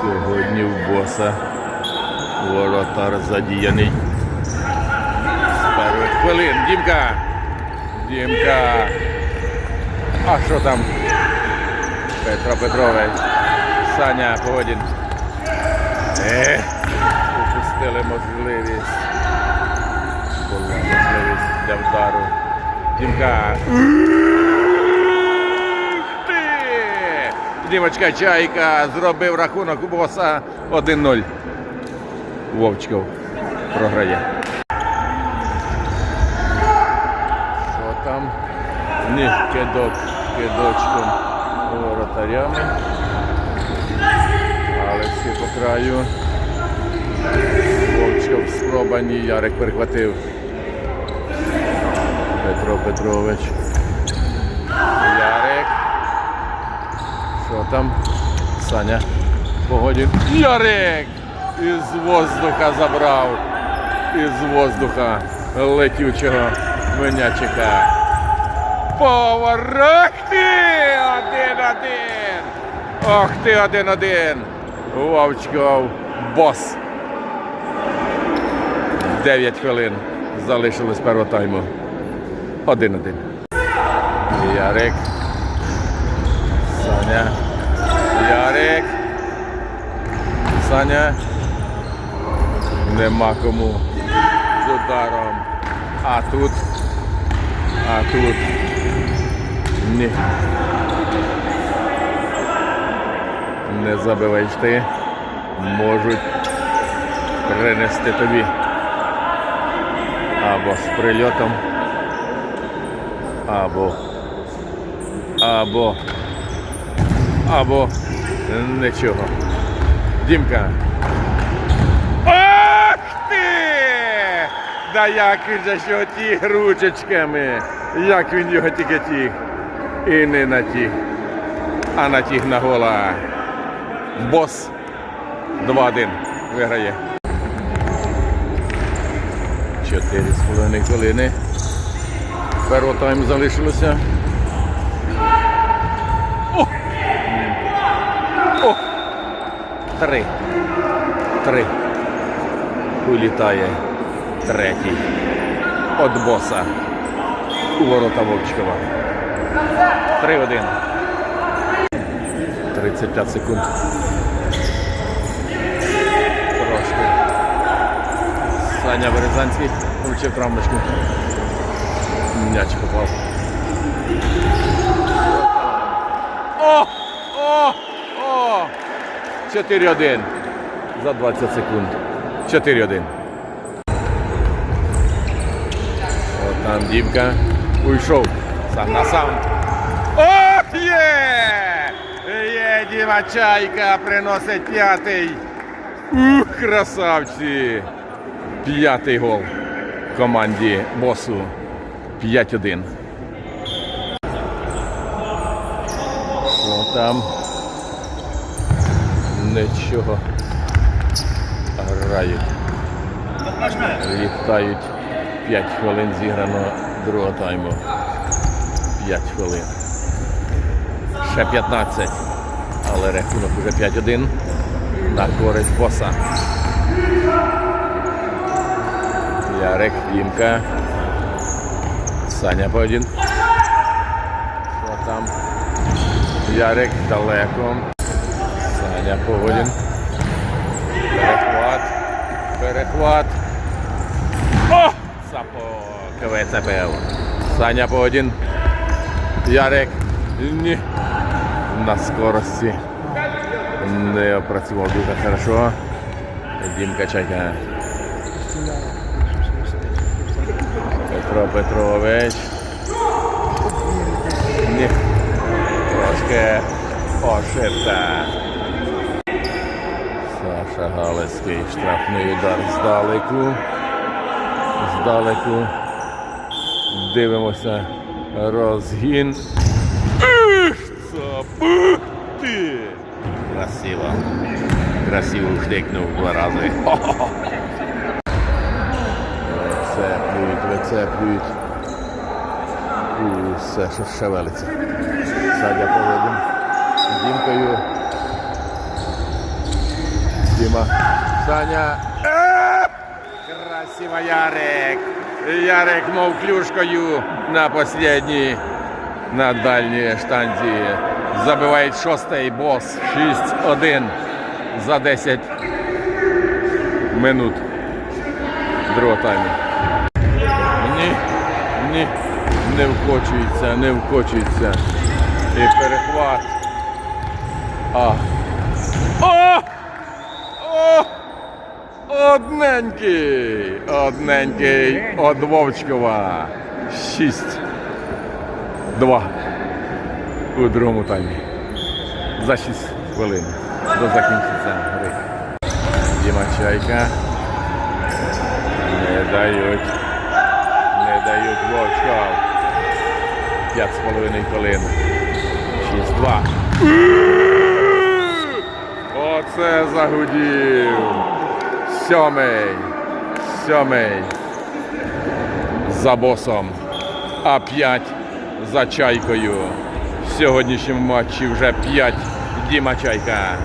Сьогодні в боса воротар задіяний. З хвилин. Дімка! Дімка! А що там? Петро Петрович. Саня Погодін. Ех, упустили можливість. Була можливість для вдару. Дімка. Дімочка Чайка зробив рахунок у боса 1-0. Вовчков програє. Що там? Ні, кидок кидочком воротарями. Але всі по краю. Вовчков спроба ні, Ярик перехватив. Петро Петрович. Ярик. Що там? Саня. Погодін. Ярик! Із воздуха забрав. Із воздуха летючого менячика. Поворот! Один-один! Ох ти, один-один! Вовчков бос. 9 хвилин залишилось першого тайму. Один-один. Ярик. Саня. Ярик. Саня. Нема кому з ударом. А тут. А тут. Ні. Не забиваєш ти. Можуть принести тобі. Або з прильотом. Або. Або. Або нічого. Дімка. Ах ти! Да як він же що ті ручечками. Як він його тільки тіг. І не на тіг. А на тіг на гола. Бос 2-1 виграє. Чотири з половиною хвилини. Першого тайму залишилося. О! О! Три. Три. Улітає третій. От боса. У ворота Вовчкова. 3-1. 35 секунд. Трошки. Саня Березанський получив травмочку. М'яч попав. О! О! О! 4-1 за 20 секунд. 4-1. От там Дімка уйшов. Сам на сам. Ох є! Є Діма Чайка приносить п'ятий. Ух, красавці! П'ятий гол команді босу. 5-1. Що там? Нічого. Грають. Літають 5 хвилин зіграно другого тайму. 5 хвилин. Ще 15. Але рахунок уже 5-1 на користь боса. Ярик, Дімка. Саня Бодін. Що там? Ярик далеко. Саня Погодін. Перехват. Перехват. О! Сапо КВЦПЛ. Саня Погодін. Ярик. Ні. На скорості. Не опрацював дуже хорошо. Дімка Чайка. Петро Петрович. Ні. Трошки ошибка. Саша Галицький штрафний удар здалеку. Здалеку. Дивимося розгін. Забити! Красиво. Красиво вштикнув два рази. Вицеплюють, вицеплюють. І що шевелиться. Садя поводим. Дімкою Діма. Саня. Красиво Ярик. Ярик мов клюшкою на последній, на дальній штанзі. Забиває шостий бос. 6-1 за 10 минут другого тайму. Ні, ні, не вкочується, не вкочується. І перехват. А. О! Одненький! Одненький од Вовчкова. Шість. Два. У другому таймі. За 6 хвилин до закінчиться гри. Діма Чайка. Не дають. Не дають Вовчков. П'ять з половиною хвилин. 6-2. Оце загудів. Сьомий. Сьомий. За босом. А п'ять за чайкою. В сьогоднішньому матчі вже п'ять Діма Чайка.